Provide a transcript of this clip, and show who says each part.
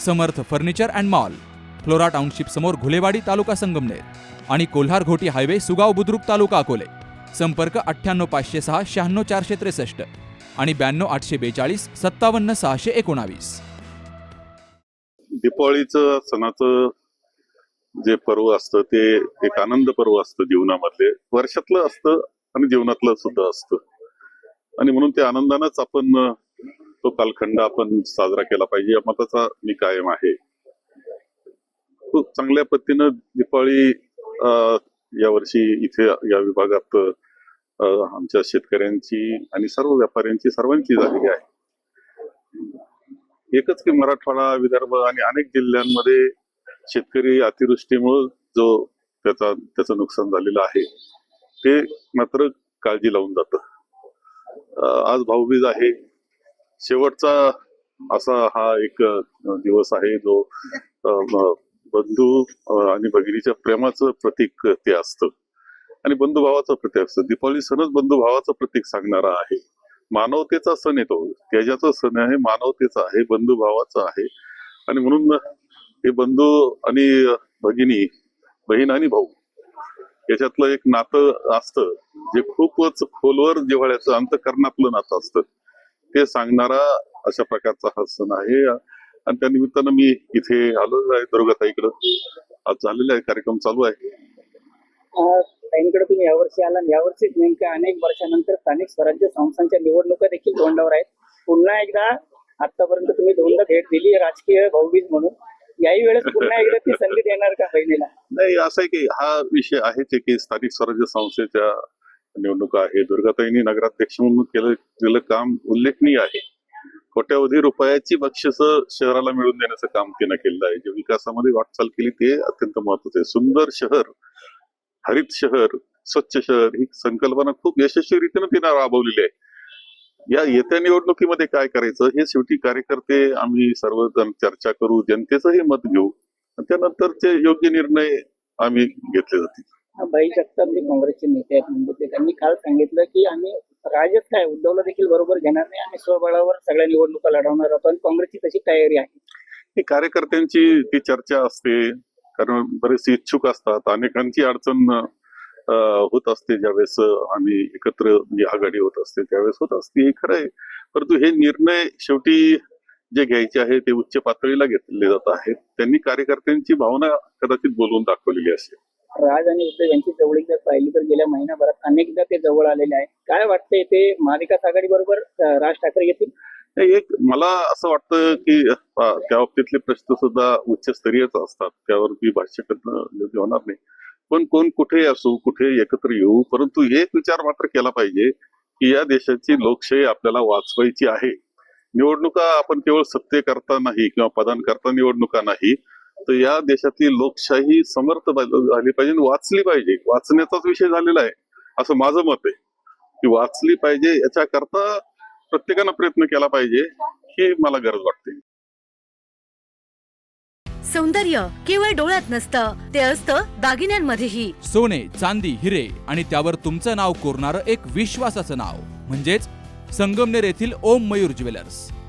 Speaker 1: Samarth furniture and mall Flora township समोर घुलेवाडी तालुका संगमनेर आणि Kolhar Ghoti highway Sugaon Budruk taluka Akole. संपर्क अठ्ठ्याण्णव पाचशे सहा शहाण्णव चारशे त्रेसष्ट आणि ब्याण्णव आठशे बेचाळीस सत्तावन्न सहाशे एकोणावीस.
Speaker 2: दीपावलीचं सणाचं जे पर्व असतं ते एक आनंद पर्व असतं जीवनामधले. वर्षातलं असतं आणि जीवनातलं सुद्धा असतं. आणि म्हणून ते आनंदानंच आपण तो कालखंड आपण साजरा केला पाहिजे. या मताचा मी कायम आहे. खूप चांगल्या पद्धतीनं दीपावली अं, यावर्षी इथे या विभागात आमच्या शेतकऱ्यांची आणि सर्व व्यापाऱ्यांची सर्वांची झालेली आहे. एकच की मराठवाडा विदर्भ आणि अनेक जिल्ह्यांमध्ये शेतकरी अतिवृष्टीमुळे जो त्याचा त्याचं नुकसान झालेलं आहे ते मात्र काळजी लावून जात. आज भाऊबीज आहे. शेवटचा असा हा एक दिवस आहे जो बंधू आणि भगिनीच्या प्रेमाचं प्रतीक ते असतं. आणि बंधुभावाचं प्रतीक असतं. दीपावली सणच बंधुभावाचं प्रतीक सांगणारा आहे. मानवतेचा सण येतो. त्याच्याचा सण आहे मानवतेचा आहे बंधुभावाचा आहे. आणि म्हणून हे बंधू आणि भगिनी बहीण आणि भाऊ याच्यातलं एक नातं असतं. जे खूपच खोलवर जिव्हाळ्याचं अंतकरणातलं नातं असतं. ते सांगणारा अशा प्रकारचा हा सण आहे. आणि त्या निमित्तानं मी इथे आलो आहे दुर्गाताईकडं. आज झालेला आहे कार्यक्रम चालू आहे.
Speaker 3: ताईंकडे तुम्ही यावर्षी आला आणि यावर्षीच नेमक्या अनेक वर्षानंतर स्थानिक स्वराज्य संस्थांच्या निवडणुका देखील तोंडावर आहेत. पुन्हा एकदा आतापर्यंत तुम्ही दोनदा भेट दिली राजकीय भाऊबीज म्हणून. याही वेळेस पुन्हा एकदा ती संधी देणार का बहिणीला?
Speaker 2: नाही असं आहे की हा विषय आहे की स्थानिक स्वराज्य संस्थेच्या निवडणुका आहे दुर्गाताईंनी नगराध्यक्ष म्हणून केलं केलेलं काम उल्लेखनीय आहे. कोट्यावधी रुपयाची बक्षिस शहराला मिळवून देण्याचं काम तिनं केलेलं आहे. जे विकासामध्ये वाटचाल केली ते अत्यंत महत्वाचं आहे. सुंदर शहर हरित शहर स्वच्छ शहर ही संकल्पना खूप यशस्वीरित्यानं तिनं राबवलेली आहे. या येत्या निवडणुकीमध्ये काय करायचं हे शेवटी कार्यकर्ते आम्ही सर्वजण चर्चा करू जनतेचंही मत घेऊ. आणि त्यानंतरचे योग्य निर्णय आम्ही घेतले जातील.
Speaker 3: भाई जगताप जे काँग्रेसचे नेते आहेत मुंबईचे त्यांनी काल सांगितलं की आम्ही राजच काय उद्धवला देखील बरोबर घेणार नाही आम्ही स्वबळावर सगळ्या निवडणुका लढवणार आहोत आणि काँग्रेसची तशी तयारी आहे.
Speaker 2: ही कार्यकर्त्यांची ती चर्चा असते कारण बरेचसे इच्छुक असतात अनेकांची अडचण होत असते ज्यावेळेस आम्ही एकत्र म्हणजे आघाडी होत असते त्यावेळेस होत असते हे खरं आहे. परंतु हे निर्णय शेवटी जे घ्यायचे आहे ते उच्च पातळीला घेतले जात आहेत. त्यांनी कार्यकर्त्यांची भावना कदाचित बोलवून दाखवलेली असेल.
Speaker 3: राज आणि उद्धव यांची जवळीक जर पाहिली तर गेल्या महिनाभरात अनेकदा ते जवळ आलेले आहे. काय वाटतंय ते महाविकास आघाडी बरोबर राज ठाकरे येतील?
Speaker 2: एक मला असं वाटतं की त्या बाबतीतले प्रश्न सुद्धा उच्चस्तरीयच असतात. त्यावरती भाष्य करणं योग्य होणार नाही. पण कोण कुठे असू कुठे एकत्र येऊ परंतु एक विचार मात्र केला पाहिजे की या देशाची लोकशाही आपल्याला वाचवायची आहे. निवडणुका आपण केवळ सत्तेकरता नाही किंवा पदांकरता निवडणुका नाही तर या देशातली लोकशाही समर्थ झाली पाहिजे आणि वाचली पाहिजे. वाचण्याचाच विषय झालेला आहे. असं माझं मत आहे. की वाचली पाहिजे याच्याकरता प्रत्येकानं प्रयत्न केला पाहिजे ही मला गरज वाटते.
Speaker 4: सौंदर्य केवळ डोळ्यात नसतं ते असतं दागिन्यांमध्येही.
Speaker 1: सोने चांदी हिरे आणि त्यावर तुमचं नाव कोरणारं एक विश्वासाचं नाव. म्हणजेच संगमनेर येथील ओम मयूर ज्वेलर्स.